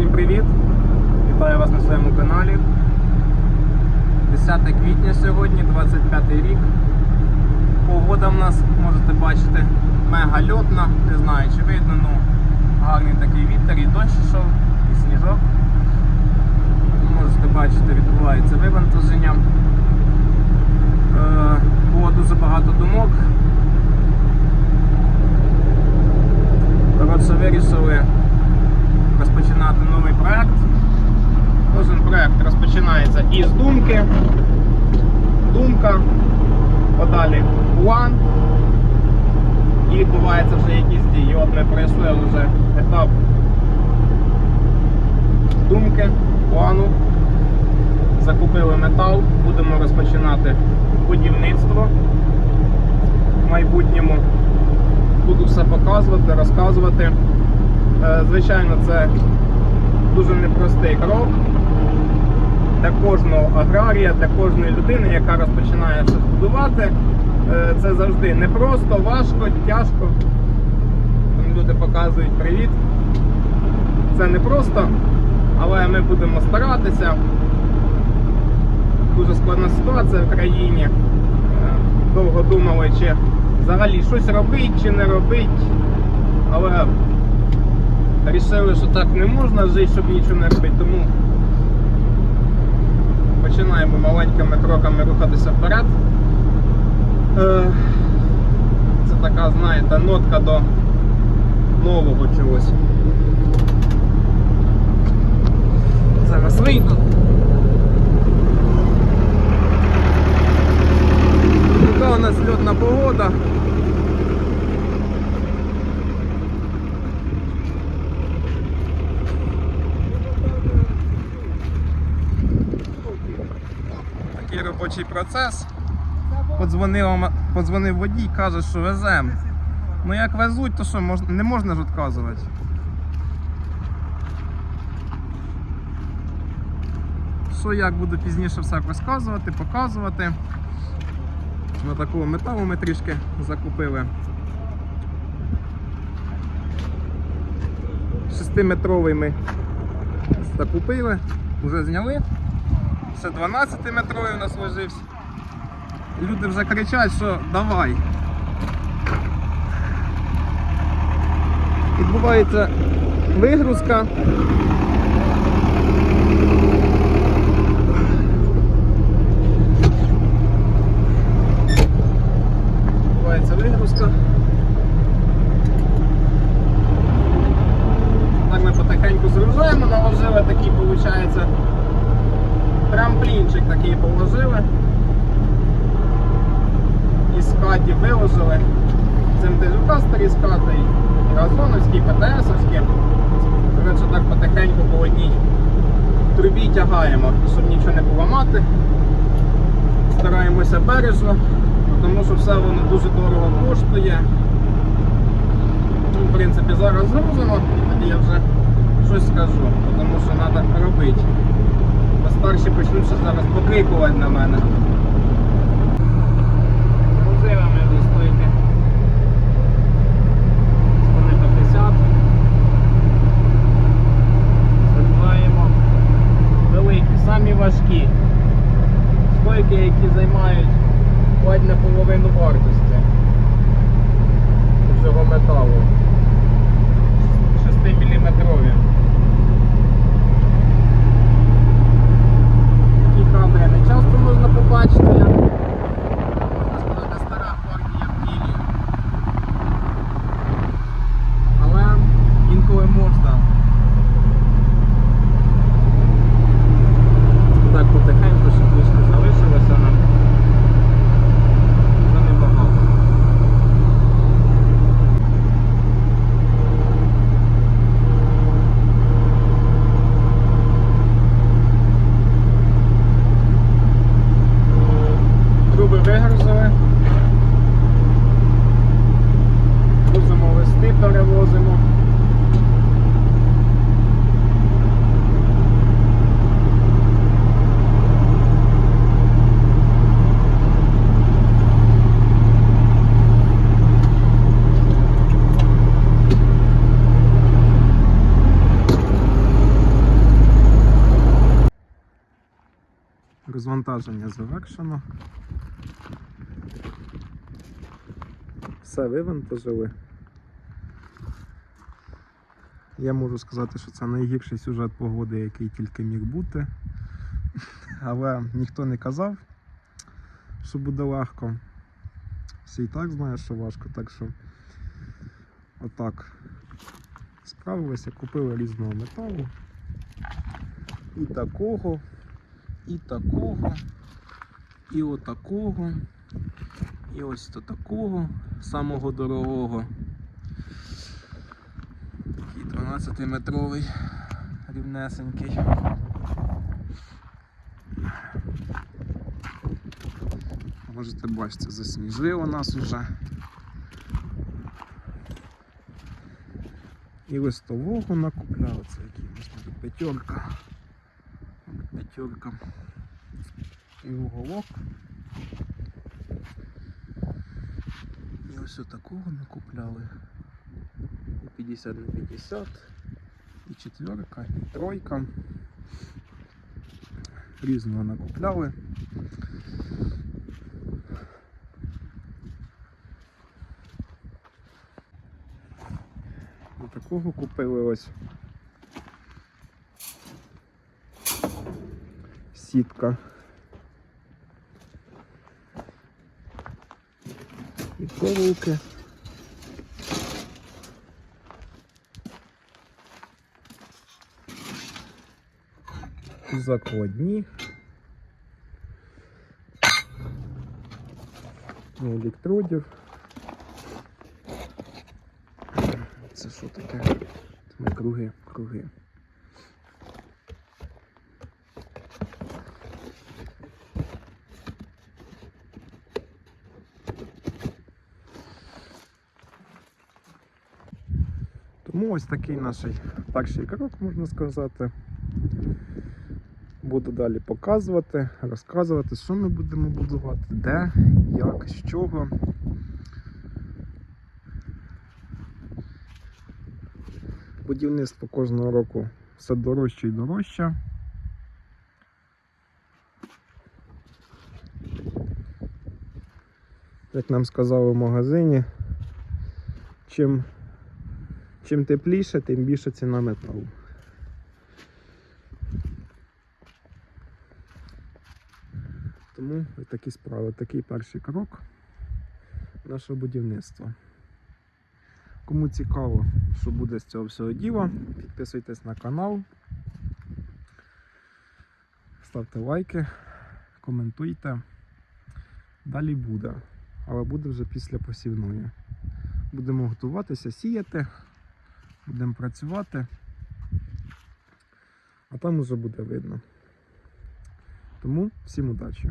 Всім привіт! Вітаю вас на своєму каналі. 10 квітня сьогодні, 25 рік. Погода в нас, можете бачити, мега льотна, не знаю чи видно, ну гарний такий вітер і дощ йшов, і сніжок. Можете бачити, відбувається вивантаження. Е, було дуже багато думок. Коротше, вирішили розпочинати проект. Кожен проект розпочинається із думки. Думка, подалі план. І відбуваються вже якісь дії. От ми пройшли вже етап думки, плану. Закупили метал, будемо розпочинати будівництво в майбутньому. Буду все показувати, розказувати. Е, Звичайно, це дуже непростий крок для кожного аграрія, для кожної людини, яка розпочинає щось будувати. Е, Це завжди непросто, важко, тяжко. Люди показують привіт. Це непросто, але ми будемо старатися. Дуже складна ситуація в країні. Е, Довго думали, чи взагалі щось робити, чи не робити. Але Рішили, що так не можна жити, щоб нічого не робити, тому починаємо маленькими кроками рухатися вперед. Е, Це така, знаєте, нотка до нового чогось. Зараз вийду. Яка у нас льотна погода. Такий робочий процес. Подзвонив, подзвонив водій, каже, що везем. Ну як везуть, то що, не можна ж відказувати. Що як буду пізніше все розказувати, показувати. На такого металу ми трішки закупили. Шестиметровий ми закупили, вже зняли. Ще 12-метровий у нас лежився. Люди вже кричать, що давай. Відбувається вигрузка. Відбувається вигрузка. Так ми потихеньку згружаємо, наложили такий, виходить, трамплінчик такий положили. Із скаті виложили. Цим дежукастері з скати, і газоновські, і ПТСовські. Так потихеньку по одній трубі тягаємо, щоб нічого не поламати. Стараємося бережно, тому що все воно дуже дорого коштує. Ну, В принципі, зараз згрузимо, і тоді я вже щось скажу, тому що треба робити. Бо старші почнуть зараз покрикувати на мене. перевозимо. Розвантаження завершено. Все вивантажили. Я можу сказати, що це найгірший сюжет погоди, який тільки міг бути. Але ніхто не казав, що буде легко. Всі і так знають, що важко, так що отак справилися, купили різного металу. І такого, і такого, і отакого, і ось до такого, самого дорогого. Такий 12-метровий рівнесенький. Можете бачити, засніжило нас уже. І листового накупляли, це який у тут п'ятерка. П'ятерка. І уголок. І ось такого накупляли. І 50 на 50, і четверка, і тройка. Різного накупляли. І такого купили ось. Сітка. І коровки. Закладні. Електродів. Це що таке? Це круги, круги. Тому ось такий наш перший крок, можна сказати. Буду далі показувати, розказувати, що ми будемо будувати, де, як, з чого. Будівництво кожного року все дорожче і дорожче. Як нам сказали в магазині, чим, чим тепліше, тим більше ціна металу. Тому такі справи, такий перший крок нашого будівництва. Кому цікаво, що буде з цього всього діла, підписуйтесь на канал, ставте лайки, коментуйте. Далі буде, але буде вже після посівної. Будемо готуватися, сіяти, будемо працювати, а там уже буде видно. Тому всім удачі!